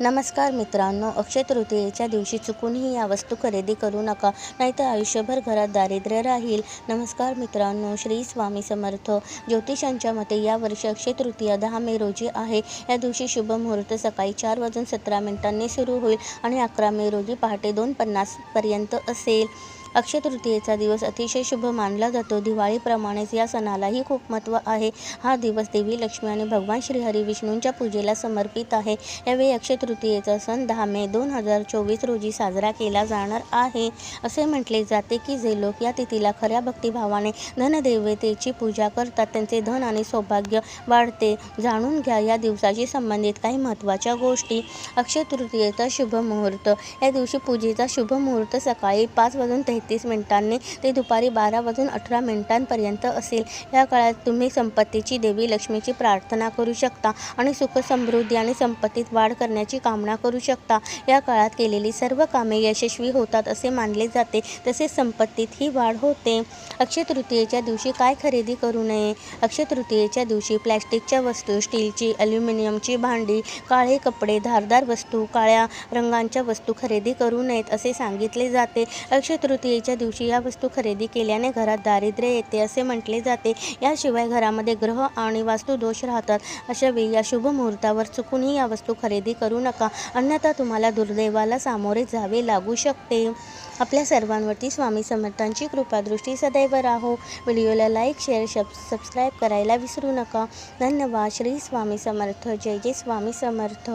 नमस्कार मित्रांनो अक्षय तृतीयेच्या दिवशी चुकूनही या वस्तू खरेदी करू नका नाहीतर आयुष्यभर घरात दारिद्र्य राहील. नमस्कार मित्रांनो श्री स्वामी समर्थ. ज्योतिषांच्या मते या वर्षी अक्षय तृतीया दहा मे रोजी आहे. या दिवशी शुभ मुहूर्त सकाळी चार वाजून सतरा मिनिटांनी सुरू होईल आणि अकरा मे रोजी पहाटे दोन पन्नासपर्यंत असेल. अक्षय तृतीयेचा दिवस अतिशय शुभ मानला जातो. दिवाळीप्रमाणेच या सणालाही खूप महत्त्व आहे. हा दिवस देवी लक्ष्मी आणि भगवान श्रीहरी विष्णूंच्या पूजेला समर्पित आहे. यावेळी अक्षय तृतीयेचा सण दहा मे दोन हजार चोवीस रोजी साजरा केला जाणार आहे. असे म्हटले जाते की जे लोक या तिथीला खऱ्या भक्तिभावाने धनदेवतेची पूजा करतात त्यांचे धन आणि सौभाग्य वाढते. जाणून घ्या या दिवसाशी संबंधित काही महत्त्वाच्या गोष्टी. अक्षय तृतीयेचा शुभ मुहूर्त. या दिवशी पूजेचा शुभ मुहूर्त सकाळी पाच वाजून तेहतीस मिनिटांनी ते दुपारी बारा वाजून अठरा मिनिटांपर्यंत असेल. या काळात तुम्ही संपत्तीची देवी लक्ष्मीची प्रार्थना करू शकता आणि सुख समृद्धी आणि संपत्तीत वाढ करण्याची कामना करू शकता. या काळात केलेली सर्व कामे यशस्वी होतात असे मानले जाते. तसेच संपत्तीत ही वाढ होते. अक्षय तृतीयेच्या दिवशी काय खरेदी करू नये? अक्षय तृतीयेच्या दिवशी प्लॅस्टिकच्या वस्तू स्टीलची अल्युमिनियमची भांडी काळे कपडे धारदार वस्तू काळ्या रंगांच्या वस्तू खरेदी करू नयेत असे सांगितले जाते. अक्षय तृतीयेच्या दिवशी या वस्तू खरेदी केल्याने घरात दारिद्र्य येते असे म्हटले जाते. याशिवाय घरामध्ये ग्रह आणि वास्तुदोष राहतात. अशा वेळी या शुभ मुहूर्तावर चुकूनही या वस्तू खरेदी करू नका. अन्यथा तुम्हाला दुर्दैवाला सामोरे जावे लागू शकते. आपल्या सर्वांवरती स्वामी समर्थांची कृपादृष्टी सदैव राहो. व्हिडिओला लाईक शेअर शब सबस्क्राईब करायला विसरू नका. धन्यवाद. श्री स्वामी समर्थ. जय जय स्वामी समर्थ.